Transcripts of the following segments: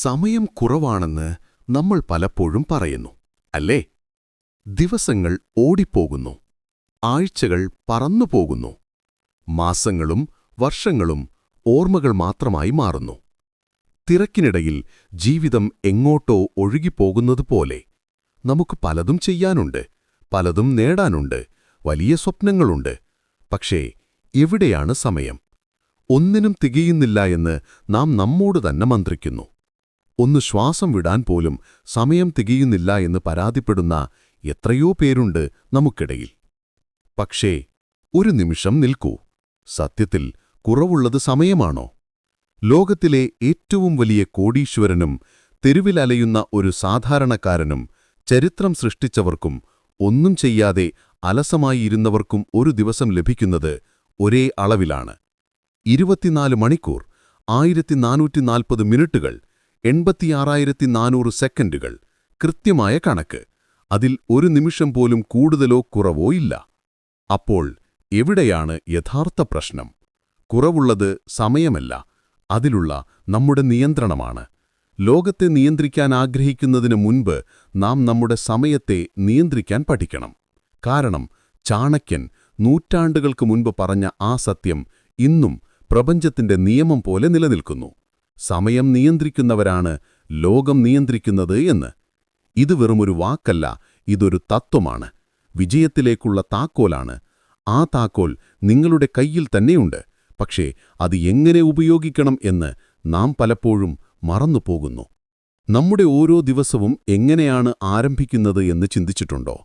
സമയം കുറവാണെന്ന് നമ്മൾ പലപ്പോഴും പറയുന്നു അല്ലേ? ദിവസങ്ങൾ ഓടിപ്പോകുന്നു ആഴ്ചകൾ പറന്നുപോകുന്നു മാസങ്ങളും വർഷങ്ങളും ഓർമ്മകൾ മാത്രമായി മാറുന്നു. തിരക്കിനിടയിൽ ജീവിതം എങ്ങോട്ടോ ഒഴുകിപ്പോകുന്നതുപോലെ നമുക്ക് പലതും ചെയ്യാനുണ്ട് പലതും നേടാനുണ്ട് വലിയ സ്വപ്നങ്ങളുണ്ട്. പക്ഷേ എവിടെയാണ് സമയം? ഒന്നിനും തികയുന്നില്ല എന്ന് നാം നമ്മോട് തന്നെ മന്ത്രിക്കുന്നു. ഒന്ന് ശ്വാസം വിടാൻ പോലും സമയം തികയുന്നില്ല എന്ന് പരാതിപ്പെടുന്ന എത്രയോ പേരുണ്ട് നമുക്കിടയിൽ. പക്ഷേ ഒരു നിമിഷം നിൽക്കൂ. സത്യത്തിൽ കുറവുള്ളത് സമയമാണോ? ലോകത്തിലെ ഏറ്റവും വലിയ കോടീശ്വരനും തെരുവിലലയുന്ന ഒരു സാധാരണക്കാരനും ചരിത്രം സൃഷ്ടിച്ചവർക്കും ഒന്നും ചെയ്യാതെ അലസമായിരുന്നവർക്കും ഒരു ദിവസം ലഭിക്കുന്നത് ഒരേ അളവിലാണ്. ഇരുപത്തിനാല് മണിക്കൂർ ആയിരത്തി നാനൂറ്റി നാൽപ്പത് മിനിറ്റുകൾ എൺപത്തിയാറായിരത്തി നാനൂറ് സെക്കൻഡുകൾ കൃത്യമായ കണക്ക്. അതിൽ ഒരു നിമിഷം പോലും കൂടുതലോ കുറവോ ഇല്ല. അപ്പോൾ എവിടെയാണ് യഥാർത്ഥ പ്രശ്നം? കുറവുള്ളത് സമയമല്ല അതിലുള്ള നമ്മുടെ നിയന്ത്രണമാണ്. ലോകത്തെ നിയന്ത്രിക്കാൻ ആഗ്രഹിക്കുന്നതിന് മുൻപ് നാം നമ്മുടെ സമയത്തെ നിയന്ത്രിക്കാൻ പഠിക്കണം. കാരണം ചാണക്യൻ നൂറ്റാണ്ടുകൾക്ക് മുൻപ് പറഞ്ഞ ആ സത്യം ഇന്നും പ്രപഞ്ചത്തിന്റെ നിയമം പോലെ നിലനിൽക്കുന്നു. സമയം നിയന്ത്രിക്കുന്നവരാണ് ലോകം നിയന്ത്രിക്കുന്നത് എന്ന്. ഇത് വെറുമൊരു വാക്കല്ല ഇതൊരു തത്വമാണ്. വിജയത്തിലേക്കുള്ള താക്കോലാണ്. ആ താക്കോൽ നിങ്ങളുടെ കയ്യിൽ തന്നെയുണ്ട്. പക്ഷേ അത് എങ്ങനെ ഉപയോഗിക്കണം എന്ന് നാം പലപ്പോഴും മറന്നുപോകുന്നു. നമ്മുടെ ഓരോ ദിവസവും എങ്ങനെയാണ് ആരംഭിക്കുന്നത് എന്ന് ചിന്തിച്ചിട്ടുണ്ടോ?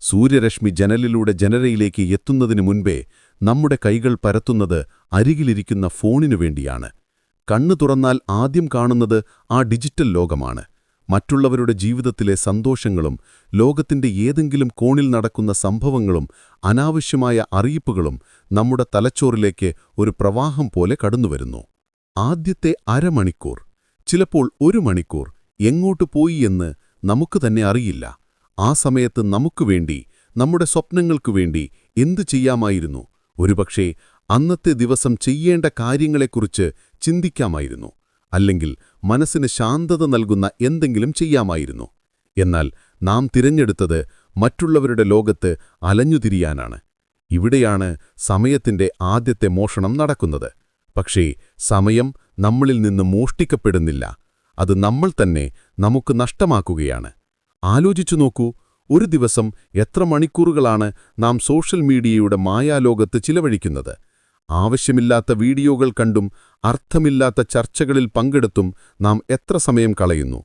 സൂര്യരശ്മി ജനലിലൂടെ ജനരയിലേക്ക് എത്തുന്നതിനു മുൻപേ നമ്മുടെ കൈകൾ പരത്തുന്നത് അരികിലിരിക്കുന്ന ഫോണിനു വേണ്ടിയാണ്. കണ്ണു തുറന്നാൽ ആദ്യം കാണുന്നത് ആ ഡിജിറ്റൽ ലോകമാണ്. മറ്റുള്ളവരുടെ ജീവിതത്തിലെ സന്തോഷങ്ങളും ലോകത്തിന്റെ ഏതെങ്കിലും കോണിൽ നടക്കുന്ന സംഭവങ്ങളും അനാവശ്യമായ അറിയിപ്പുകളും നമ്മുടെ തലച്ചോറിലേക്ക് ഒരു പ്രവാഹം പോലെ കടന്നുവരുന്നു. ആദ്യത്തെ അരമണിക്കൂർ ചിലപ്പോൾ ഒരു മണിക്കൂർ എങ്ങോട്ട് പോയി എന്ന് നമുക്ക് തന്നെ അറിയില്ല. ആ സമയത്ത് നമുക്കു വേണ്ടി നമ്മുടെ സ്വപ്നങ്ങൾക്കു വേണ്ടി എന്തു ചെയ്യാമായിരുന്നു? ഒരുപക്ഷേ അന്നത്തെ ദിവസം ചെയ്യേണ്ട കാര്യങ്ങളെക്കുറിച്ച് ചിന്തിക്കാമായിരുന്നു. അല്ലെങ്കിൽ മനസ്സിന് ശാന്തത നൽകുന്ന എന്തെങ്കിലും ചെയ്യാമായിരുന്നു. എന്നാൽ നാം തിരഞ്ഞെടുത്തത് മറ്റുള്ളവരുടെ ലോകത്ത് അലഞ്ഞുതിരിയാനാണ്. ഇവിടെയാണ് സമയത്തിന്റെ ആദ്യത്തെ മോഷണം നടക്കുന്നത്. പക്ഷേ സമയം നമ്മളിൽ നിന്ന് മോഷ്ടിക്കപ്പെടുന്നില്ല. അത് നമ്മൾ തന്നെ നമുക്ക് നഷ്ടമാക്കുകയാണ്. ആലോചിച്ചു നോക്കൂ ഒരു ദിവസം എത്ര മണിക്കൂറുകളാണ് നാം സോഷ്യൽ മീഡിയയുടെ മായാലോകത്ത് ചിലവഴിക്കുന്നത്? ആവശ്യമില്ലാത്ത വീഡിയോകൾ കണ്ടും അർത്ഥമില്ലാത്ത ചർച്ചകളിൽ പങ്കെടുത്തും നാം എത്ര സമയം കളയുന്നു?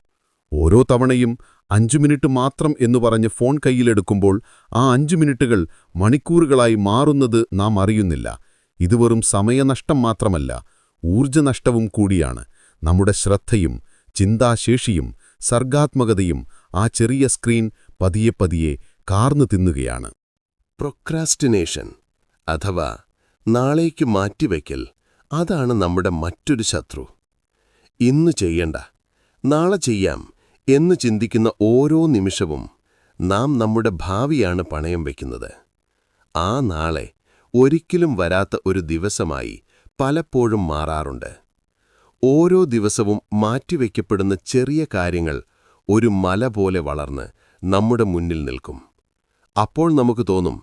ഓരോ തവണയും അഞ്ചു മിനിറ്റ് മാത്രം എന്നു പറഞ്ഞ് ഫോൺ കയ്യിലെടുക്കുമ്പോൾ ആ അഞ്ചു മിനിറ്റുകൾ മണിക്കൂറുകളായി മാറുന്നത് നാം അറിയുന്നില്ല. ഇത് വെറും സമയനഷ്ടം മാത്രമല്ല ഊർജനഷ്ടവും കൂടിയാണ്. നമ്മുടെ ശ്രദ്ധയും ചിന്താശേഷിയും സർഗാത്മകതയും ആ ചെറിയ സ്ക്രീൻ പതിയെ പതിയെ കാർന്നു തിന്നുകയാണ്. പ്രൊക്രാസ്റ്റിനേഷൻ അഥവാ നാളേക്ക് മാറ്റിവയ്ക്കൽ അതാണ് നമ്മുടെ മറ്റൊരു ശത്രു. ഇന്ന് ചെയ്യണ്ട നാളെ ചെയ്യാം എന്ന് ചിന്തിക്കുന്ന ഓരോ നിമിഷവും നാം നമ്മുടെ ഭാവിയാണ് പണയം വയ്ക്കുന്നത് ആ നാളെ ഒരിക്കലും വരാത്ത ഒരു ദിവസമായി പലപ്പോഴും മാറാറുണ്ട്. ഓരോ ദിവസവും മാറ്റിവെക്കപ്പെടുന്ന ചെറിയ കാര്യങ്ങൾ ഒരു മല പോലെ വളർന്ന് നമ്മുടെ മുന്നിൽ നിൽക്കും. അപ്പോൾ നമുക്ക് തോന്നും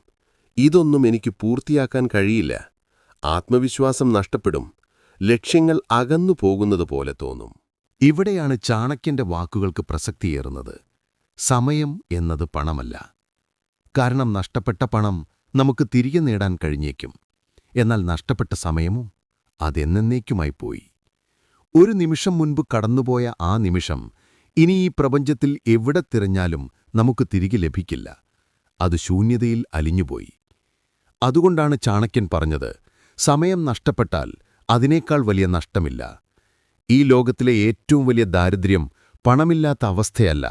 ഇതൊന്നും എനിക്ക് പൂർത്തിയാക്കാൻ കഴിയില്ല. ആത്മവിശ്വാസം നഷ്ടപ്പെടും. ലക്ഷ്യങ്ങൾ അകന്നു പോകുന്നത് പോലെ തോന്നും. ഇവിടെയാണ് ചാണക്യന്റെ വാക്കുകൾക്ക് പ്രസക്തിയേറുന്നത്. സമയം എന്നത് പണമല്ല. കാരണം നഷ്ടപ്പെട്ട പണം നമുക്ക് തിരികെ നേടാൻ കഴിഞ്ഞേക്കും. എന്നാൽ നഷ്ടപ്പെട്ട സമയമോ അതെന്നേക്കുമായി പോയി. ഒരു നിമിഷം മുൻപ് കടന്നുപോയ ആ നിമിഷം ഇനി ഈ പ്രപഞ്ചത്തിൽ എവിടെ തിരഞ്ഞാലും നമുക്ക് തിരികെ ലഭിക്കില്ല. അത് ശൂന്യതയിൽ അലിഞ്ഞുപോയി. അതുകൊണ്ടാണ് ചാണക്യൻ പറഞ്ഞത് സമയം നഷ്ടപ്പെട്ടാൽ അതിനേക്കാൾ വലിയ നഷ്ടമില്ല. ഈ ലോകത്തിലെ ഏറ്റവും വലിയ ദാരിദ്ര്യം പണമില്ലാത്ത അവസ്ഥയല്ല.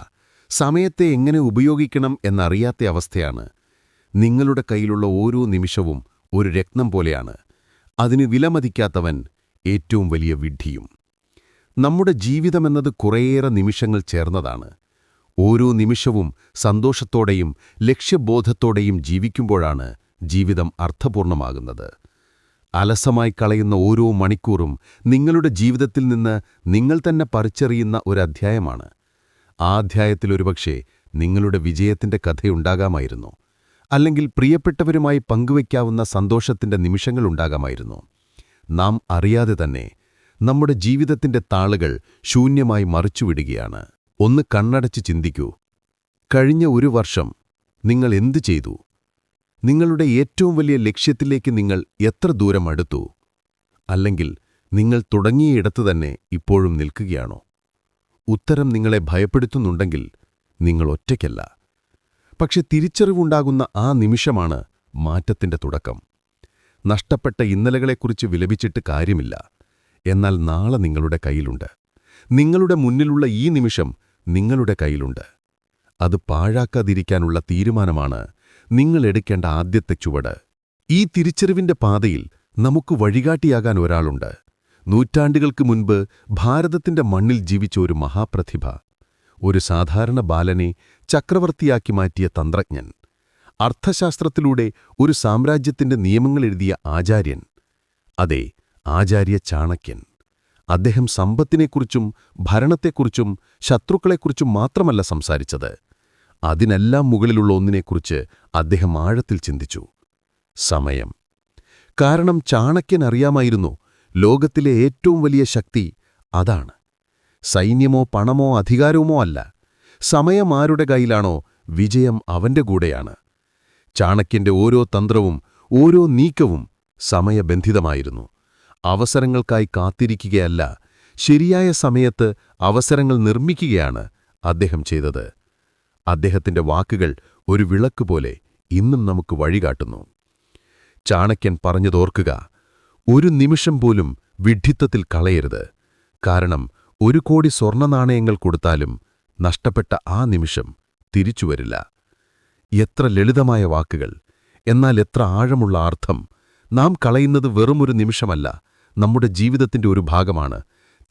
സമയത്തെ എങ്ങനെ ഉപയോഗിക്കണം എന്നറിയാത്ത അവസ്ഥയാണ്. നിങ്ങളുടെ കയ്യിലുള്ള ഓരോ നിമിഷവും ഒരു രക്തം പോലെയാണ്. അതിന് വിലമതിക്കാത്തവൻ ഏറ്റവും വലിയ വിഡ്ഢിയും. നമ്മുടെ ജീവിതമെന്നത് കുറേയേറെ നിമിഷങ്ങൾ ചേർന്നതാണ്. ഓരോ നിമിഷവും സന്തോഷത്തോടെയും ലക്ഷ്യബോധത്തോടെയും ജീവിക്കുമ്പോഴാണ് ജീവിതം അർത്ഥപൂർണമാകുന്നത്. അലസമായി കളയുന്ന ഓരോ മണിക്കൂറും നിങ്ങളുടെ ജീവിതത്തിൽ നിന്ന് നിങ്ങൾ തന്നെ പറിച്ചെറിയുന്ന ഒരു അധ്യായമാണ് ആ അധ്യായത്തിൽ ഒരുപക്ഷെ നിങ്ങളുടെ വിജയത്തിന്റെ കഥയുണ്ടാകാമായിരുന്നു അല്ലെങ്കിൽ പ്രിയപ്പെട്ടവരുമായി പങ്കുവയ്ക്കാവുന്ന സന്തോഷത്തിന്റെ നിമിഷങ്ങളുണ്ടാകാമായിരുന്നു നാം അറിയാതെ തന്നെ നമ്മുടെ ജീവിതത്തിന്റെ താളുകൾ ശൂന്യമായി മറിച്ചുവിടുകയാണ്. ഒന്ന് കണ്ണടച്ച് ചിന്തിക്കൂ. കഴിഞ്ഞ ഒരു വർഷം നിങ്ങൾ എന്തു ചെയ്തു? നിങ്ങളുടെ ഏറ്റവും വലിയ ലക്ഷ്യത്തിലേക്ക് നിങ്ങൾ എത്ര ദൂരം അടുത്തു? അല്ലെങ്കിൽ നിങ്ങൾ തുടങ്ങിയയിടത്ത് തന്നെ ഇപ്പോഴും നിൽക്കുകയാണോ? ഉത്തരം നിങ്ങളെ ഭയപ്പെടുത്തുന്നുണ്ടെങ്കിൽ നിങ്ങൾ ഒറ്റയ്ക്കല്ല. പക്ഷെ തിരിച്ചറിവുണ്ടാകുന്ന ആ നിമിഷമാണ് മാറ്റത്തിന്റെ തുടക്കം. നഷ്ടപ്പെട്ട ഇന്നലകളെക്കുറിച്ച് വിലപിച്ചിട്ട് കാര്യമില്ല. എന്നാൽ നാളെ നിങ്ങളുടെ കയ്യിലുണ്ട്. നിങ്ങളുടെ മുന്നിലുള്ള ഈ നിമിഷം നിങ്ങളുടെ കയ്യിലുണ്ട്. അത് പാഴാക്കാതിരിക്കാനുള്ള തീരുമാനമാണ് നിങ്ങൾ എടുക്കേണ്ട ആദ്യത്തെ ചുവട്. ഈ തിരിച്ചറിവിന്റെ പാതയിൽ നമുക്ക് വഴികാട്ടിയാകാൻ ഒരാളുണ്ട്. നൂറ്റാണ്ടുകൾക്ക് മുൻപ് ഭാരതത്തിന്റെ മണ്ണിൽ ജീവിച്ച ഒരു മഹാപ്രതിഭ ഒരു സാധാരണ ബാലനെ ചക്രവർത്തിയാക്കി മാറ്റിയ തന്ത്രജ്ഞൻ അർത്ഥശാസ്ത്രത്തിലൂടെ ഒരു സാമ്രാജ്യത്തിന്റെ നിയമങ്ങൾ എഴുതിയ ആചാര്യൻ അതെ ആചാര്യ ചാണക്യൻ. അദ്ദേഹം സമ്പത്തിനെക്കുറിച്ചും ഭരണത്തെക്കുറിച്ചും ശത്രുക്കളെക്കുറിച്ചും മാത്രമല്ല സംസാരിച്ചത്. അതിനെല്ലാം മുകളിലുള്ള ഒന്നിനെക്കുറിച്ച് അദ്ദേഹം ആഴത്തിൽ ചിന്തിച്ചു. സമയം. കാരണം ചാണക്യൻ അറിയാമായിരുന്നു ലോകത്തിലെ ഏറ്റവും വലിയ ശക്തി അതാണ്. സൈന്യമോ പണമോ അധികാരവുമോ അല്ല. സമയം ആരുടെ കയ്യിലാണോ വിജയം അവന്റെ കൂടെയാണ്. ചാണക്യന്റെ ഓരോ തന്ത്രവും ഓരോ നീക്കവും സമയബന്ധിതമായിരുന്നു. അവസരങ്ങൾക്കായി കാത്തിരിക്കുകയല്ല ശരിയായ സമയത്ത് അവസരങ്ങൾ നിർമ്മിക്കുകയാണ് അദ്ദേഹം ചെയ്തത്. അദ്ദേഹത്തിന്റെ വാക്കുകൾ ഒരു വിളക്കുപോലെ ഇന്നും നമുക്ക് വഴികാട്ടുന്നു. ചാണക്യൻ പറഞ്ഞതോർക്കുക ഒരു നിമിഷം പോലും വിഡ്ഢിത്തത്തിൽ കളയരുത്. കാരണം ഒരു കോടി സ്വർണനാണയങ്ങൾ കൊടുത്താലും നഷ്ടപ്പെട്ട ആ നിമിഷം തിരിച്ചുവരില്ല എത്ര ലളിതമായ വാക്കുകൾ എന്നാൽ എത്ര ആഴമുള്ള അർത്ഥം. നാം കളയുന്നത് വെറുമൊരു നിമിഷമല്ല നമ്മുടെ ജീവിതത്തിന്റെ ഒരു ഭാഗമാണ്.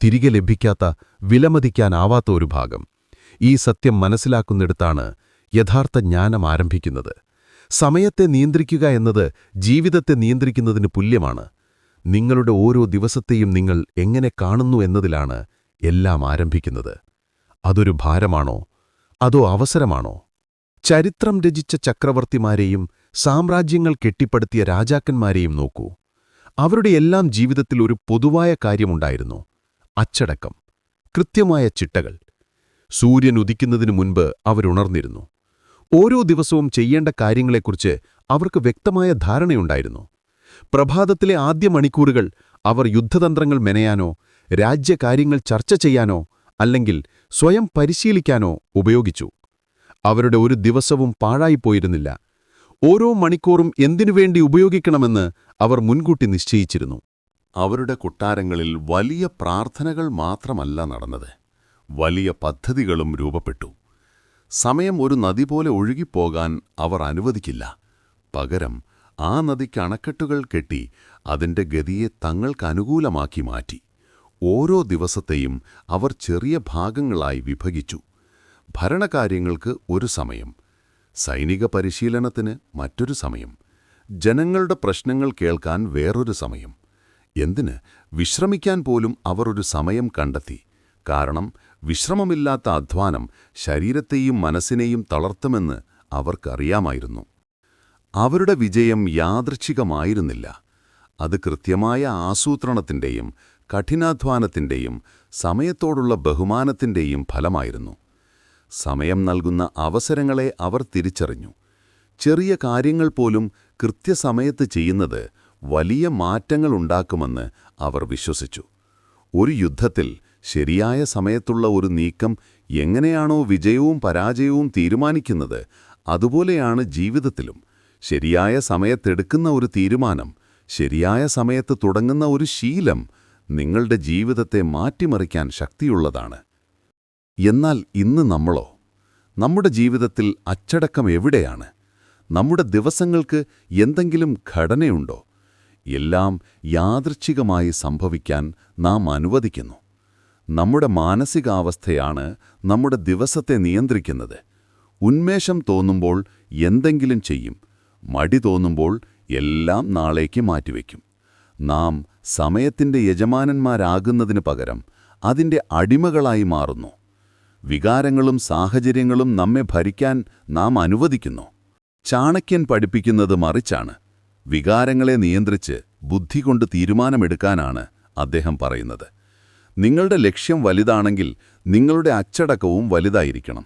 തിരികെ ലഭിക്കാത്ത വിലമതിക്കാനാവാത്ത ഒരു ഭാഗം. ഈ സത്യം മനസ്സിലാക്കുന്നിടത്താണ് യഥാർത്ഥ ജ്ഞാനം ആരംഭിക്കുന്നത്. സമയത്തെ നിയന്ത്രിക്കുക എന്നത് ജീവിതത്തെ നിയന്ത്രിക്കുന്നതിന് തുല്യമാണ്. നിങ്ങളുടെ ഓരോ ദിവസത്തെയും നിങ്ങൾ എങ്ങനെ കാണുന്നു എന്നതിലാണ് എല്ലാം ആരംഭിക്കുന്നത്. അതൊരു ഭാരമാണോ? അതോ അവസരമാണോ? ചരിത്രം രചിച്ച ചക്രവർത്തിമാരെയും സാമ്രാജ്യങ്ങൾ കെട്ടിപ്പടുത്തിയ രാജാക്കന്മാരെയും നോക്കൂ. അവരുടെ എല്ലാം ജീവിതത്തിൽ ഒരു പൊതുവായ കാര്യമുണ്ടായിരുന്നു. അച്ചടക്കം. കൃത്യമായ ചിട്ടകൾ. സൂര്യൻ ഉദിക്കുന്നതിനു മുൻപ് അവരുണർന്നിരുന്നു. ഓരോ ദിവസവും ചെയ്യേണ്ട കാര്യങ്ങളെക്കുറിച്ച് അവർക്ക് വ്യക്തമായ ധാരണയുണ്ടായിരുന്നു. പ്രഭാതത്തിലെ ആദ്യ മണിക്കൂറുകൾ അവർ യുദ്ധതന്ത്രങ്ങൾ മെനയാനോ രാജ്യകാര്യങ്ങൾ ചർച്ച ചെയ്യാനോ അല്ലെങ്കിൽ സ്വയം പരിശീലിക്കാനോ ഉപയോഗിച്ചു. അവരുടെ ഒരു ദിവസവും പാഴായിപ്പോയിരുന്നില്ല. ഓരോ മണിക്കൂറും എന്തിനുവേണ്ടി ഉപയോഗിക്കണമെന്ന് അവർ മുൻകൂട്ടി നിശ്ചയിച്ചിരുന്നു. അവരുടെ കൊട്ടാരങ്ങളിൽ വലിയ പ്രാർത്ഥനകൾ മാത്രമല്ല നടന്നത്. വലിയ പദ്ധതികളും രൂപപ്പെട്ടു. സമയം ഒരു നദി പോലെ ഒഴുകിപ്പോകാൻ അവർ അനുവദിക്കില്ല. പകരം ആ നദിക്ക് അണക്കെട്ടുകൾ കെട്ടി അതിന്റെ ഗതിയെ തങ്ങൾക്ക് അനുകൂലമാക്കി മാറ്റി. ഓരോ ദിവസത്തെയും അവർ ചെറിയ ഭാഗങ്ങളായി വിഭജിച്ചു. ഭരണകാര്യങ്ങൾക്ക് ഒരു സമയം സൈനിക പരിശീലനത്തിന് മറ്റൊരു സമയം ജനങ്ങളുടെ പ്രശ്നങ്ങൾ കേൾക്കാൻ വേറൊരു സമയം. എന്തിന്? വിശ്രമിക്കാൻ പോലും അവർ ഒരു സമയം കണ്ടെത്തി. കാരണം വിശ്രമമില്ലാത്ത അധ്വാനം ശരീരത്തെയും മനസ്സിനെയും തളർത്തുമെന്ന് അവർക്കറിയാമായിരുന്നു. അവരുടെ വിജയം യാദൃച്ഛികമായിരുന്നില്ല. അത് കൃത്യമായ ആസൂത്രണത്തിന്റെയും കഠിനാധ്വാനത്തിന്റെയും സമയത്തോടുള്ള ബഹുമാനത്തിന്റെയും ഫലമായിരുന്നു. സമയം നൽകുന്ന അവസരങ്ങളെ അവർ തിരിച്ചറിഞ്ഞു. ചെറിയ കാര്യങ്ങൾ പോലും കൃത്യസമയത്ത് ചെയ്യുന്നത് വലിയ മാറ്റങ്ങളുണ്ടാക്കുമെന്ന് അവർ വിശ്വസിച്ചു. ഒരു യുദ്ധത്തിൽ ശരിയായ സമയത്തുള്ള ഒരു നീക്കം എങ്ങനെയാണോ വിജയവും പരാജയവും തീരുമാനിക്കുന്നത് അതുപോലെയാണ് ജീവിതത്തിലും. ശരിയായ സമയത്തെടുക്കുന്ന ഒരു തീരുമാനം ശരിയായ സമയത്ത് തുടങ്ങുന്ന ഒരു ശീലം നിങ്ങളുടെ ജീവിതത്തെ മാറ്റിമറിക്കാൻ ശക്തിയുള്ളതാണ്. എന്നാൽ ഇന്ന് നമ്മളോ? നമ്മുടെ ജീവിതത്തിൽ അച്ചടക്കം എവിടെയാണ്? നമ്മുടെ ദിവസങ്ങൾക്ക് എന്തെങ്കിലും ഘടനയുണ്ടോ? എല്ലാം യാദൃച്ഛികമായി സംഭവിക്കാൻ നാം അനുവദിക്കുന്നു. നമ്മുടെ മാനസികാവസ്ഥയാണ് നമ്മുടെ ദിവസത്തെ നിയന്ത്രിക്കുന്നത്. ഉന്മേഷം തോന്നുമ്പോൾ എന്തെങ്കിലും ചെയ്യും. മടി തോന്നുമ്പോൾ എല്ലാം നാളേക്ക് മാറ്റിവെക്കും. നാം സമയത്തിന്റെ യജമാനന്മാരാകുന്നതിന് പകരം അതിന്റെ അടിമകളായി മാറുന്നു. വികാരങ്ങളും സാഹചര്യങ്ങളും നമ്മെ ഭരിക്കാൻ നാം അനുവദിക്കുന്നു. ചാണക്യൻ പഠിപ്പിക്കുന്നത് മറിച്ചാണ്. വികാരങ്ങളെ നിയന്ത്രിച്ച് ബുദ്ധി കൊണ്ട് തീരുമാനമെടുക്കാനാണ് അദ്ദേഹം പറയുന്നത്. നിങ്ങളുടെ ലക്ഷ്യം വലുതാണെങ്കിൽ നിങ്ങളുടെ അച്ചടക്കവും വലുതായിരിക്കണം.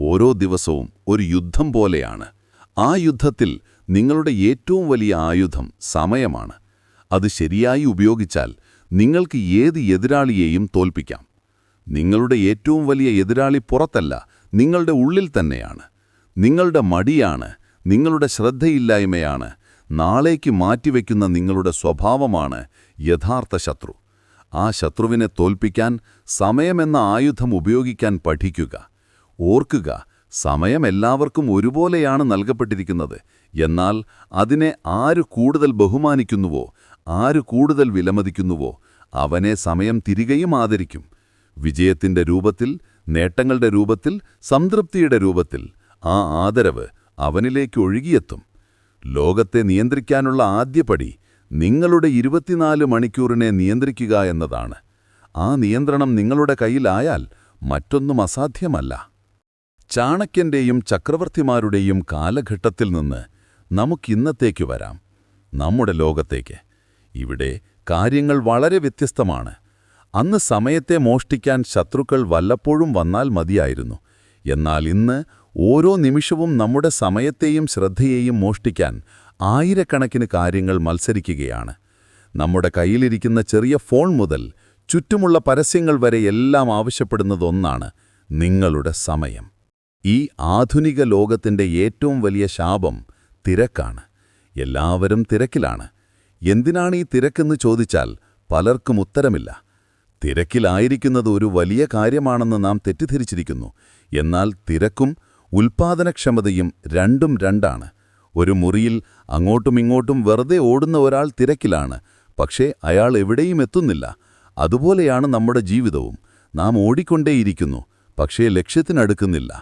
ഓരോ ദിവസവും ഒരു യുദ്ധം പോലെയാണ്. ആ യുദ്ധത്തിൽ നിങ്ങളുടെ ഏറ്റവും വലിയ ആയുധം സമയമാണ്. അത് ശരിയായി ഉപയോഗിച്ചാൽ നിങ്ങൾക്ക് ഏത് എതിരാളിയെയും തോൽപ്പിക്കാം. നിങ്ങളുടെ ഏറ്റവും വലിയ എതിരാളി പുറത്തല്ല നിങ്ങളുടെ ഉള്ളിൽ തന്നെയാണ്. നിങ്ങളുടെ മടിയാണ് നിങ്ങളുടെ ശ്രദ്ധയില്ലായ്മയാണ് നാളേക്ക് മാറ്റിവെക്കുന്ന നിങ്ങളുടെ സ്വഭാവമാണ് യഥാർത്ഥ ശത്രു. ആ ശത്രുവിനെ തോൽപ്പിക്കാൻ സമയമെന്ന ആയുധം ഉപയോഗിക്കാൻ പഠിക്കുക. ഓർക്കുക സമയം എല്ലാവർക്കും ഒരുപോലെയാണ് നൽകപ്പെട്ടിരിക്കുന്നത്. എന്നാൽ അതിനെ ആര് കൂടുതൽ ബഹുമാനിക്കുന്നുവോ ആര് കൂടുതൽ വിലമതിക്കുന്നുവോ അവനെ സമയം തിരികെയും ആദരിക്കും. വിജയത്തിന്റെ രൂപത്തിൽ നേട്ടങ്ങളുടെ രൂപത്തിൽ സംതൃപ്തിയുടെ രൂപത്തിൽ ആ ആദരവ് അവനിലേക്ക് ഒഴുകിയെത്തും. ലോകത്തെ നിയന്ത്രിക്കാനുള്ള ആദ്യപടി നിങ്ങളുടെ ഇരുപത്തിനാല് മണിക്കൂറിനെ നിയന്ത്രിക്കുക എന്നതാണ്. ആ നിയന്ത്രണം നിങ്ങളുടെ കയ്യിലായാൽ മറ്റൊന്നും അസാധ്യമല്ല. ചാണക്യന്റെയും ചക്രവർത്തിമാരുടെയും കാലഘട്ടത്തിൽ നിന്ന് നമുക്കിന്നത്തേക്ക് വരാം. നമ്മുടെ ലോകത്തേക്ക്. ഇവിടെ കാര്യങ്ങൾ വളരെ വ്യത്യസ്തമാണ്. അന്ന് സമയത്തെ മോഷ്ടിക്കാൻ ശത്രുക്കൾ വല്ലപ്പോഴും വന്നാൽ മതിയായിരുന്നു. എന്നാൽ ഇന്ന് ഓരോ നിമിഷവും നമ്മുടെ സമയത്തെയും ശ്രദ്ധയെയും മോഷ്ടിക്കാൻ ആയിരക്കണക്കിന് കാര്യങ്ങൾ മത്സരിക്കുകയാണ്. നമ്മുടെ കയ്യിലിരിക്കുന്ന ചെറിയ ഫോൺ മുതൽ ചുറ്റുമുള്ള പരസ്യങ്ങൾ വരെ എല്ലാം ആവശ്യപ്പെടുന്നതൊന്നാണ് നിങ്ങളുടെ സമയം. ഈ ആധുനിക ലോകത്തിന്റെ ഏറ്റവും വലിയ ശാപം തിരക്കാണ്. എല്ലാവരും തിരക്കിലാണ്. എന്തിനാണ് ഈ തിരക്കെന്ന് ചോദിച്ചാൽ പലർക്കും ഉത്തരമില്ല. തിരക്കിലായിരിക്കുന്നത് ഒരു വലിയ കാര്യമാണെന്ന് നാം തെറ്റിദ്ധരിച്ചിരിക്കുന്നു. എന്നാൽ തിരക്കും ഉൽപ്പാദനക്ഷമതയും രണ്ടും രണ്ടാണ്. ഒരു മുറിയിൽ അങ്ങോട്ടുമിങ്ങോട്ടും വെറുതെ ഓടുന്ന ഒരാൾ തിരക്കിലാണ്. പക്ഷേ അയാൾ എവിടെയും എത്തുന്നില്ല. അതുപോലെയാണ് നമ്മുടെ ജീവിതവും. നാം ഓടിക്കൊണ്ടേയിരിക്കുന്നു പക്ഷേ ലക്ഷ്യത്തിനടുക്കുന്നില്ല.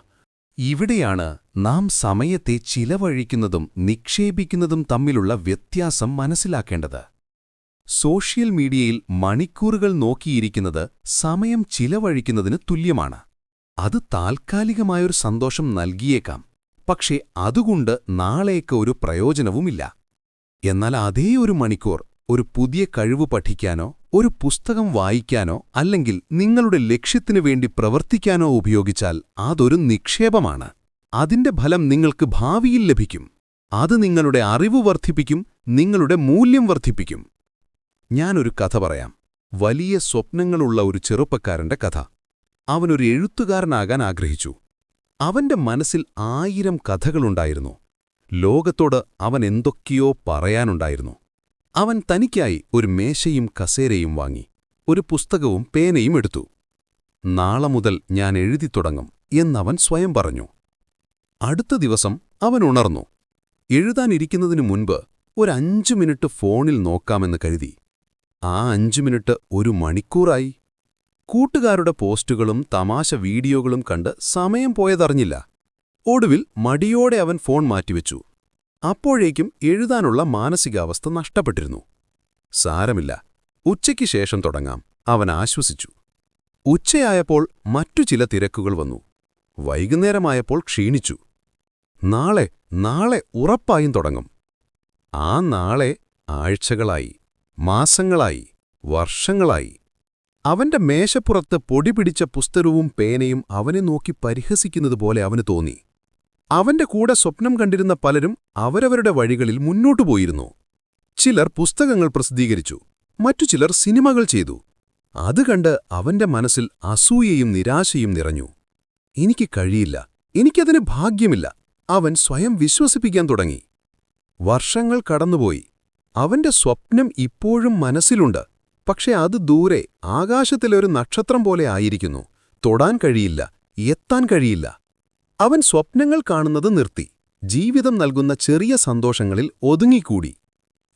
ഇവിടെയാണ് നാം സമയത്തെ ചിലവഴിക്കുന്നതും നിക്ഷേപിക്കുന്നതും തമ്മിലുള്ള വ്യത്യാസം മനസ്സിലാക്കേണ്ടത്. സോഷ്യൽ മീഡിയയിൽ മണിക്കൂറുകൾ നോക്കിയിരിക്കുന്നത് സമയം ചിലവഴിക്കുന്നതിന് തുല്യമാണ്. അത് താൽക്കാലികമായൊരു സന്തോഷം നൽകിയേക്കാം. പക്ഷേ അതുകൊണ്ട് നാളേക്ക് ഒരു പ്രയോജനവുമില്ല. എന്നാൽ അതേ ഒരു മണിക്കൂർ ഒരു പുതിയ കഴിവ് പഠിക്കാനോ ഒരു പുസ്തകം വായിക്കാനോ അല്ലെങ്കിൽ നിങ്ങളുടെ ലക്ഷ്യത്തിനു വേണ്ടി പ്രവർത്തിക്കാനോ ഉപയോഗിച്ചാൽ അതൊരു നിക്ഷേപമാണ്. അതിന്റെ ഫലം നിങ്ങൾക്ക് ഭാവിയിൽ ലഭിക്കും. അത് നിങ്ങളുടെ അറിവ് വർദ്ധിപ്പിക്കും നിങ്ങളുടെ മൂല്യം വർദ്ധിപ്പിക്കും. ഞാനൊരു കഥ പറയാം. വലിയ സ്വപ്നങ്ങളുള്ള ഒരു ചെറുപ്പക്കാരന്റെ കഥ. അവനൊരു എഴുത്തുകാരനാകാൻ ആഗ്രഹിച്ചു. അവന്റെ മനസ്സിൽ ആയിരം കഥകളുണ്ടായിരുന്നു. ലോകത്തോട് അവൻ എന്തൊക്കെയോ പറയാനുണ്ടായിരുന്നു. അവൻ തനിക്കായി ഒരു മേശയും കസേരയും വാങ്ങി ഒരു പുസ്തകവും പേനയും എടുത്തു. നാളെ മുതൽ ഞാൻ എഴുതി എഴുതിത്തുടങ്ങും എന്നവൻ സ്വയം പറഞ്ഞു. അടുത്ത ദിവസം അവൻ ഉണർന്നു. എഴുതാനിരിക്കുന്നതിനു മുൻപ് ഒരു ഒരഞ്ചു മിനിറ്റ് ഫോണിൽ നോക്കാമെന്ന് കരുതി. ആ അഞ്ചു മിനിറ്റ് ഒരു മണിക്കൂറായി. കൂട്ടുകാരുടെ പോസ്റ്റുകളും തമാശ വീഡിയോകളും കണ്ട് സമയം പോയതറിഞ്ഞില്ല. ഒടുവിൽ മടിയോടെ അവൻ ഫോൺ മാറ്റിവെച്ചു. അപ്പോഴേക്കും എഴുതാനുള്ള മാനസികാവസ്ഥ നഷ്ടപ്പെട്ടിരുന്നു. സാരമില്ല ഉച്ചയ്ക്ക് ശേഷം തുടങ്ങാം അവൻ ആശ്വസിച്ചു. ഉച്ചയായപ്പോൾ മറ്റു ചില തിരക്കുകൾ വന്നു. വൈകുന്നേരമായപ്പോൾ ക്ഷീണിച്ചു. നാളെ നാളെ ഉറപ്പായും തുടങ്ങും. ആ നാളെ ആഴ്ചകളായി മാസങ്ങളായി വർഷങ്ങളായി. അവന്റെ മേശപ്പുറത്ത് പൊടിപിടിച്ച പുസ്തകവും പേനയും അവനെ നോക്കി പരിഹസിക്കുന്നതുപോലെ അവന് തോന്നി. അവന്റെ കൂടെ സ്വപ്നം കണ്ടിരുന്ന പലരും അവരവരുടെ വഴികളിൽ മുന്നോട്ടു പോയിരുന്നു. ചിലർ പുസ്തകങ്ങൾ പ്രസിദ്ധീകരിച്ചു മറ്റു ചിലർ സിനിമകൾ ചെയ്തു. അത് കണ്ട് അവന്റെ മനസ്സിൽ അസൂയയും നിരാശയും നിറഞ്ഞു. എനിക്ക് കഴിയില്ല എനിക്കതിന് ഭാഗ്യമില്ല അവൻ സ്വയം വിശ്വസിപ്പിക്കാൻ തുടങ്ങി. വർഷങ്ങൾ കടന്നുപോയി. അവന്റെ സ്വപ്നം ഇപ്പോഴും മനസ്സിലുണ്ട്. പക്ഷെ അത് ദൂരെ ആകാശത്തിലൊരു നക്ഷത്രം പോലെ ആയിരിക്കുന്നു. തൊടാൻ കഴിയില്ല എത്താൻ കഴിയില്ല. അവൻ സ്വപ്നങ്ങൾ കാണുന്നത് നിർത്തി. ജീവിതം നൽകുന്ന ചെറിയ സന്തോഷങ്ങളിൽ ഒതുങ്ങിക്കൂടി.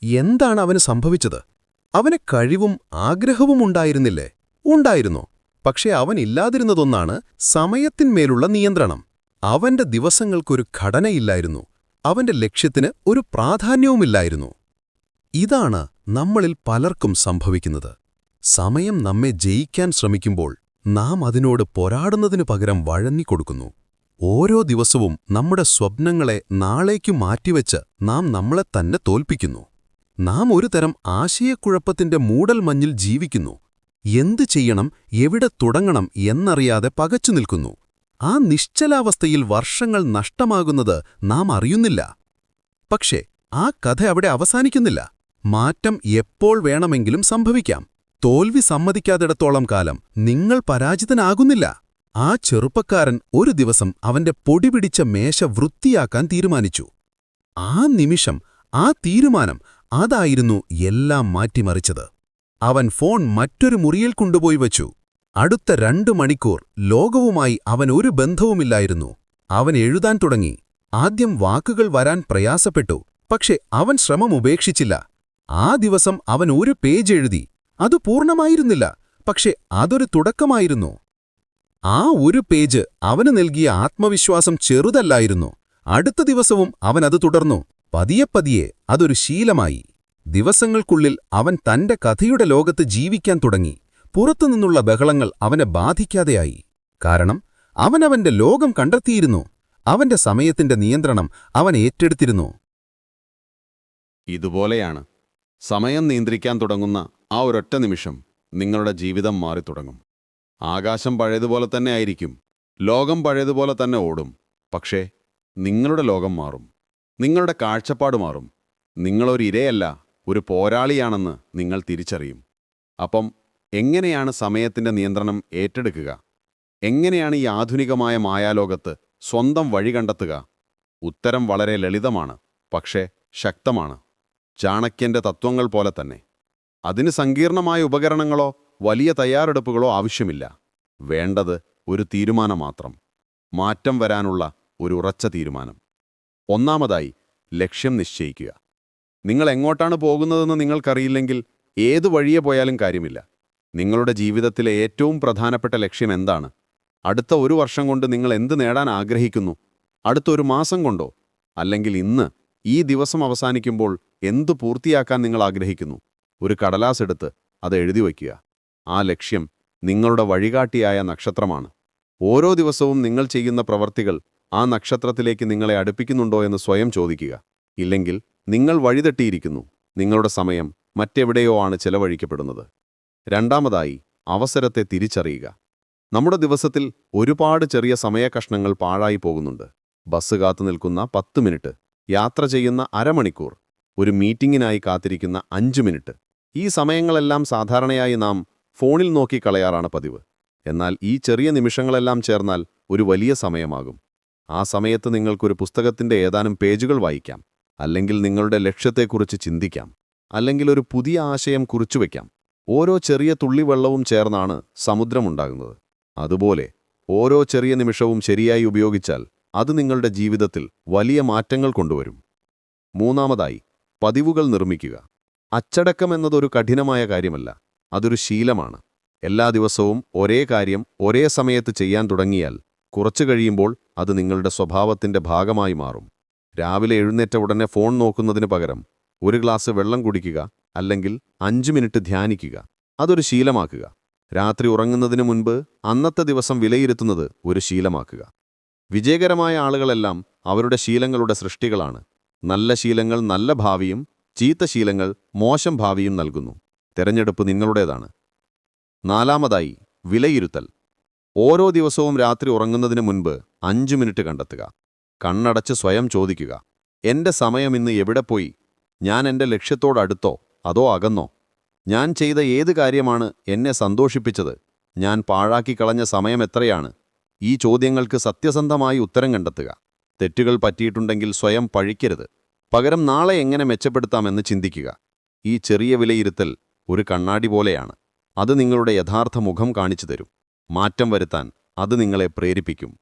എന്താണ് അവന് സംഭവിച്ചത്? അവന് കഴിവും ആഗ്രഹവും ഉണ്ടായിരുന്നില്ലേ? ഉണ്ടായിരുന്നു. പക്ഷെ അവനില്ലാതിരുന്നതൊന്നാണ് സമയത്തിന്മേലുള്ള നിയന്ത്രണം. അവന്റെ ദിവസങ്ങൾക്കൊരു ഘടനയില്ലായിരുന്നു. അവന്റെ ലക്ഷ്യത്തിന് ഒരു പ്രാധാന്യവുമില്ലായിരുന്നു. ഇതാണ് നമ്മളിൽ പലർക്കും സംഭവിക്കുന്നത്. സമയം നമ്മെ ജയിക്കാൻ ശ്രമിക്കുമ്പോൾ നാം അതിനോട് പോരാടുന്നതിനു പകരം വഴങ്ങിക്കൊടുക്കുന്നു. ഓരോ ദിവസവും നമ്മുടെ സ്വപ്നങ്ങളെ നാളേക്കു മാറ്റിവെച്ച് നാം നമ്മളെ തന്നെ തോൽപ്പിക്കുന്നു. നാം ഒരു തരം ആശയക്കുഴപ്പത്തിന്റെ മൂടൽ മഞ്ഞിൽ ജീവിക്കുന്നു. എന്തു ചെയ്യണം എവിടെ തുടങ്ങണം എന്നറിയാതെ പകച്ചു നിൽക്കുന്നു. ആ നിശ്ചലാവസ്ഥയിൽ വർഷങ്ങൾ നഷ്ടമാകുന്നത് നാം അറിയുന്നില്ല. പക്ഷേ ആ കഥ അവിടെ അവസാനിക്കുന്നില്ല. മാറ്റം എപ്പോൾ വേണമെങ്കിലും സംഭവിക്കാം. തോൽവി സമ്മതിക്കാത്തിടത്തോളം കാലം നിങ്ങൾ പരാജിതനാകുന്നില്ല. ആ ചെറുപ്പക്കാരൻ ഒരു ദിവസം അവന്റെ പൊടിപിടിച്ച മേശ വൃത്തിയാക്കാൻ തീരുമാനിച്ചു. ആ നിമിഷം ആ തീരുമാനം അതായിരുന്നു എല്ലാം മാറ്റിമറിച്ചത്. അവൻ ഫോൺ മറ്റൊരു മുറിയിൽ കൊണ്ടുപോയി വച്ചു. അടുത്ത രണ്ടു മണിക്കൂർ ലോകവുമായി അവൻ ഒരു ബന്ധവുമില്ലായിരുന്നു. അവൻ എഴുതാൻ തുടങ്ങി. ആദ്യം വാക്കുകൾ വരാൻ പ്രയാസപ്പെട്ടു. പക്ഷെ അവൻ ശ്രമം ഉപേക്ഷിച്ചില്ല. ആ ദിവസം അവൻ ഒരു പേജ് എഴുതി. അത് പൂർണമായിരുന്നില്ല പക്ഷെ അതൊരു തുടക്കമായിരുന്നു. ആ ഒരു പേജ് അവന് നൽകിയ ആത്മവിശ്വാസം ചെറുതല്ലായിരുന്നു. അടുത്ത ദിവസവും അവൻ അത് തുടർന്നു. പതിയെ പതിയെ അതൊരു ശീലമായി. ദിവസങ്ങൾക്കുള്ളിൽ അവൻ തന്റെ കഥയുടെ ലോകത്ത് ജീവിക്കാൻ തുടങ്ങി. പുറത്തുനിന്നുള്ള ബഹളങ്ങൾ അവനെ ബാധിക്കാതെയായി. കാരണം അവനവന്റെ ലോകം കണ്ടെത്തിയിരുന്നു. അവന്റെ സമയത്തിന്റെ നിയന്ത്രണം അവൻ ഏറ്റെടുത്തിരുന്നു. ഇതുപോലെയാണ്. സമയം നിയന്ത്രിക്കാൻ തുടങ്ങുന്ന ആ ഒരൊറ്റ നിമിഷം നിങ്ങളുടെ ജീവിതം മാറി തുടങ്ങും ആകാശം പഴയതുപോലെ തന്നെ ആയിരിക്കും ലോകം പഴയതുപോലെ തന്നെ ഓടും. പക്ഷേ നിങ്ങളുടെ ലോകം മാറും നിങ്ങളുടെ കാഴ്ചപ്പാട് മാറും. നിങ്ങളൊരു ഇരയല്ല ഒരു പോരാളിയാണെന്ന് നിങ്ങൾ തിരിച്ചറിയും. അപ്പം എങ്ങനെയാണ് സമയത്തിന്റെ നിയന്ത്രണം ഏറ്റെടുക്കുക? എങ്ങനെയാണ് ഈ ആധുനികമായ മായാലോകത്ത് സ്വന്തം വഴി കണ്ടെത്തുക? ഉത്തരം വളരെ ലളിതമാണ് പക്ഷേ ശക്തമാണ്. ചാണക്യന്റെ തത്വങ്ങൾ പോലെ തന്നെ. അതിന് സങ്കീർണമായ ഉപകരണങ്ങളോ വലിയ തയ്യാറെടുപ്പുകളോ ആവശ്യമില്ല. വേണ്ടത് ഒരു തീരുമാനം മാത്രം. മാറ്റം വരാനുള്ള ഒരു ഉറച്ച തീരുമാനം. ഒന്നാമതായി ലക്ഷ്യം നിശ്ചയിക്കുക. നിങ്ങൾ എങ്ങോട്ടാണ് പോകുന്നതെന്ന് നിങ്ങൾക്കറിയില്ലെങ്കിൽ ഏതു വഴിയെ പോയാലും കാര്യമില്ല. നിങ്ങളുടെ ജീവിതത്തിലെ ഏറ്റവും പ്രധാനപ്പെട്ട ലക്ഷ്യം എന്താണ്? അടുത്ത ഒരു വർഷം കൊണ്ട് നിങ്ങൾ എന്ത് നേടാൻ ആഗ്രഹിക്കുന്നു? അടുത്ത ഒരു മാസം കൊണ്ടോ? അല്ലെങ്കിൽ ഇന്ന് ഈ ദിവസം അവസാനിക്കുമ്പോൾ എന്തു പൂർത്തിയാക്കാൻ നിങ്ങൾ ആഗ്രഹിക്കുന്നു? ഒരു കടലാസ് എടുത്ത് അത് എഴുതി വയ്ക്കുക. ആ ലക്ഷ്യം നിങ്ങളുടെ വഴികാട്ടിയായ നക്ഷത്രമാണ്. ഓരോ ദിവസവും നിങ്ങൾ ചെയ്യുന്ന പ്രവർത്തികൾ ആ നക്ഷത്രത്തിലേക്ക് നിങ്ങളെ അടുപ്പിക്കുന്നുണ്ടോ എന്ന് സ്വയം ചോദിക്കുക. ഇല്ലെങ്കിൽ നിങ്ങൾ വഴിതെട്ടിയിരിക്കുന്നു നിങ്ങളുടെ സമയം മറ്റെവിടെയോ ആണ് ചെലവഴിക്കപ്പെടുന്നത്. രണ്ടാമതായി അവസരത്തെ തിരിച്ചറിയുക. നമ്മുടെ ദിവസത്തിൽ ഒരുപാട് ചെറിയ സമയകഷ്ണങ്ങൾ പാഴായി പോകുന്നുണ്ട്. ബസ് കാത്തു നിൽക്കുന്ന പത്ത് മിനിറ്റ് യാത്ര ചെയ്യുന്ന അരമണിക്കൂർ ഒരു മീറ്റിംഗിനായി കാത്തിരിക്കുന്ന അഞ്ച് മിനിറ്റ്. ഈ സമയങ്ങളെല്ലാം സാധാരണയായി നാം ഫോണിൽ നോക്കി കളയാറാണ് പതിവ്. എന്നാൽ ഈ ചെറിയ നിമിഷങ്ങളെല്ലാം ചേർന്നാൽ ഒരു വലിയ സമയമാകും. ആ സമയത്ത് നിങ്ങൾക്കൊരു പുസ്തകത്തിന്റെ ഏതാനും പേജുകൾ വായിക്കാം. അല്ലെങ്കിൽ നിങ്ങളുടെ ലക്ഷ്യത്തെക്കുറിച്ച് ചിന്തിക്കാം. അല്ലെങ്കിൽ ഒരു പുതിയ ആശയം കുറിച്ചു കുറിച്ചുവെക്കാം ഓരോ ചെറിയ തുള്ളിവെള്ളവും ചേർന്നാണ് സമുദ്രമുണ്ടാകുന്നത്. അതുപോലെ ഓരോ ചെറിയ നിമിഷവും ശരിയായി ഉപയോഗിച്ചാൽ അത് നിങ്ങളുടെ ജീവിതത്തിൽ വലിയ മാറ്റങ്ങൾ കൊണ്ടുവരും. മൂന്നാമതായി പതിവുകൾ നിർമ്മിക്കുക. അച്ചടക്കം എന്നതൊരു കഠിനമായ കാര്യമല്ല. അതൊരു ശീലമാണ്. എല്ലാ ദിവസവും ഒരേ കാര്യം ഒരേ സമയത്ത് ചെയ്യാൻ തുടങ്ങിയാൽ കുറച്ചു കഴിയുമ്പോൾ അത് നിങ്ങളുടെ സ്വഭാവത്തിന്റെ ഭാഗമായി മാറും. രാവിലെ എഴുന്നേറ്റ ഉടനെ ഫോൺ നോക്കുന്നതിന് പകരം ഒരു ഗ്ലാസ് വെള്ളം കുടിക്കുക അല്ലെങ്കിൽ അഞ്ച് മിനിറ്റ് ധ്യാനിക്കുക. അതൊരു ശീലമാക്കുക. രാത്രി ഉറങ്ങുന്നതിന് മുൻപ് അന്നത്തെ ദിവസം വിലയിരുത്തുന്നത് ഒരു ശീലമാക്കുക. വിജയകരമായ ആളുകളെല്ലാം അവരുടെ ശീലങ്ങളുടെ സൃഷ്ടികളാണ്. നല്ല ശീലങ്ങൾ നല്ല ഭാവിയും ചീത്ത ശീലങ്ങൾ മോശം ഭാവിയും നൽകുന്നു. തെരഞ്ഞെടുപ്പ് നിങ്ങളുടേതാണ്. നാലാമതായി വിലയിരുത്തൽ. ഓരോ ദിവസവും രാത്രി ഉറങ്ങുന്നതിന് മുൻപ് അഞ്ചു മിനിറ്റ് കണ്ടെത്തുക. കണ്ണടച്ച് സ്വയം ചോദിക്കുക. എന്റെ സമയം ഇന്ന് എവിടെ പോയി? ഞാൻ എന്റെ ലക്ഷ്യത്തോടടുത്തോ അതോ അകന്നോ? ഞാൻ ചെയ്ത ഏത് കാര്യമാണ് എന്നെ സന്തോഷിപ്പിച്ചത്? ഞാൻ പാഴാക്കി കളഞ്ഞ സമയം എത്രയാണ്? ഈ ചോദ്യങ്ങൾക്ക് സത്യസന്ധമായി ഉത്തരം കണ്ടെത്തുക. തെറ്റുകൾ പറ്റിയിട്ടുണ്ടെങ്കിൽ സ്വയം പഴിക്കരുത്. പകരം നാളെ എങ്ങനെ മെച്ചപ്പെടുത്താമെന്ന് ചിന്തിക്കുക. ഈ ചെറിയ വിലയിരുത്തൽ ഒരു കണ്ണാടി പോലെയാണ്. അത് നിങ്ങളുടെ യഥാർത്ഥ മുഖം കാണിച്ചു തരും. മാറ്റം വരുത്താൻ അത് നിങ്ങളെ പ്രേരിപ്പിക്കും.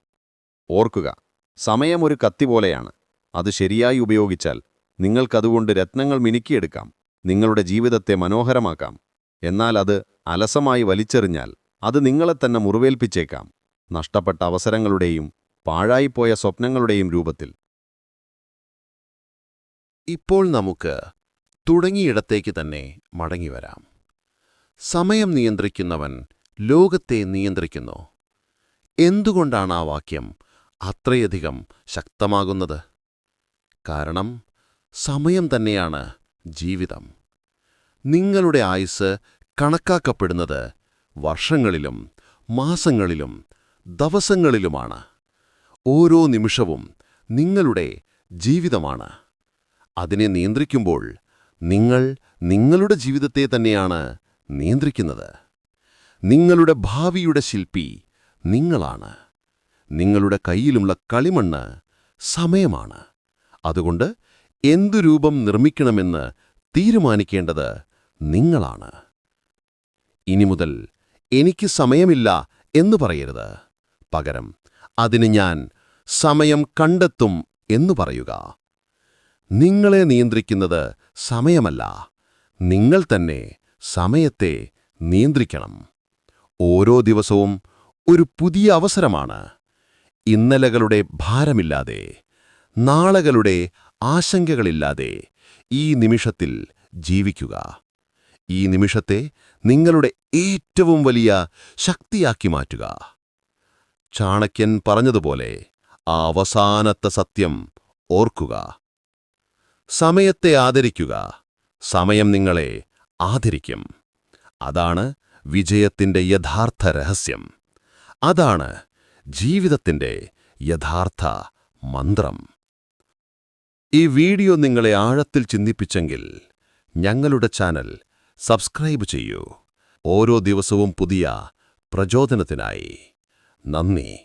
ഓർക്കുക സമയം ഒരു കത്തി പോലെയാണ്. അത് ശരിയായി ഉപയോഗിച്ചാൽ നിങ്ങൾക്കതുകൊണ്ട് രത്നങ്ങൾ മിനുക്കിയെടുക്കാം. നിങ്ങളുടെ ജീവിതത്തെ മനോഹരമാക്കാം. എന്നാൽ അത് അലസമായി വലിച്ചെറിഞ്ഞാൽ അത് നിങ്ങളെ തന്നെ മുറിവേൽപ്പിച്ചേക്കാം. നഷ്ടപ്പെട്ട അവസരങ്ങളുടെയും പാഴായിപ്പോയ സ്വപ്നങ്ങളുടെയും രൂപത്തിൽ. ഇപ്പോൾ നമുക്ക് തുടങ്ങിയിടത്തേക്ക് തന്നെ മടങ്ങിവരാം. സമയം നിയന്ത്രിക്കുന്നവൻ ലോകത്തെ നിയന്ത്രിക്കുന്നു. എന്തുകൊണ്ടാണ് ആ വാക്യം അത്രയധികം ശക്തമാകുന്നത്? കാരണം സമയം തന്നെയാണ് ജീവിതം. നിങ്ങളുടെ ആയുസ് കണക്കാക്കപ്പെടുന്നത് വർഷങ്ങളിലും മാസങ്ങളിലും ദിവസങ്ങളിലുമാണ്. ഓരോ നിമിഷവും നിങ്ങളുടെ ജീവിതമാണ്. അതിനെ നിയന്ത്രിക്കുമ്പോൾ നിങ്ങൾ നിങ്ങളുടെ ജീവിതത്തെ തന്നെയാണ് നിയന്ത്രിക്കുന്നത്. നിങ്ങളുടെ ഭാവിയുടെ ശില്പി നിങ്ങളാണ്. നിങ്ങളുടെ കയ്യിലുള്ള കളിമണ്ണ് സമയമാണ്. അതുകൊണ്ട് എന്തു രൂപം നിർമ്മിക്കണമെന്ന് തീരുമാനിക്കേണ്ടത് നിങ്ങളാണ്. ഇനി മുതൽ എനിക്ക് സമയമില്ല എന്ന് പറയരുത്. പകരം അതിന് ഞാൻ സമയം കണ്ടെത്തും എന്നു പറയുക. നിങ്ങളെ നിയന്ത്രിക്കുന്നത് സമയമല്ല. നിങ്ങൾ തന്നെ സമയത്തെ നിയന്ത്രിക്കണം. ഓരോ ദിവസവും ഒരു പുതിയ അവസരമാണ്. ഇന്നലകളുടെ ഭാരമില്ലാതെ നാളകളുടെ ആശങ്കകളില്ലാതെ ഈ നിമിഷത്തിൽ ജീവിക്കുക. ഈ നിമിഷത്തെ നിങ്ങളുടെ ഏറ്റവും വലിയ ശക്തിയാക്കി മാറ്റുക. ചാണക്യൻ പറഞ്ഞതുപോലെ ആ അവസാനത്തെ സത്യം ഓർക്കുക. സമയത്തെ ആദരിക്കുക. സമയം നിങ്ങളെ ആദരിക്കും. അതാണ് വിജയത്തിന്റെ യഥാർത്ഥ രഹസ്യം. അതാണ് ജീവിതത്തിന്റെ യഥാർത്ഥ മന്ത്രം. ഈ വീഡിയോ നിങ്ങളെ ആഴത്തിൽ ചിന്തിപ്പിച്ചെങ്കിൽ ഞങ്ങളുടെ ചാനൽ സബ്സ്ക്രൈബ് ചെയ്യൂ. ഓരോ ദിവസവും പുതിയ പ്രചോദനത്തിനായി. നന്ദി.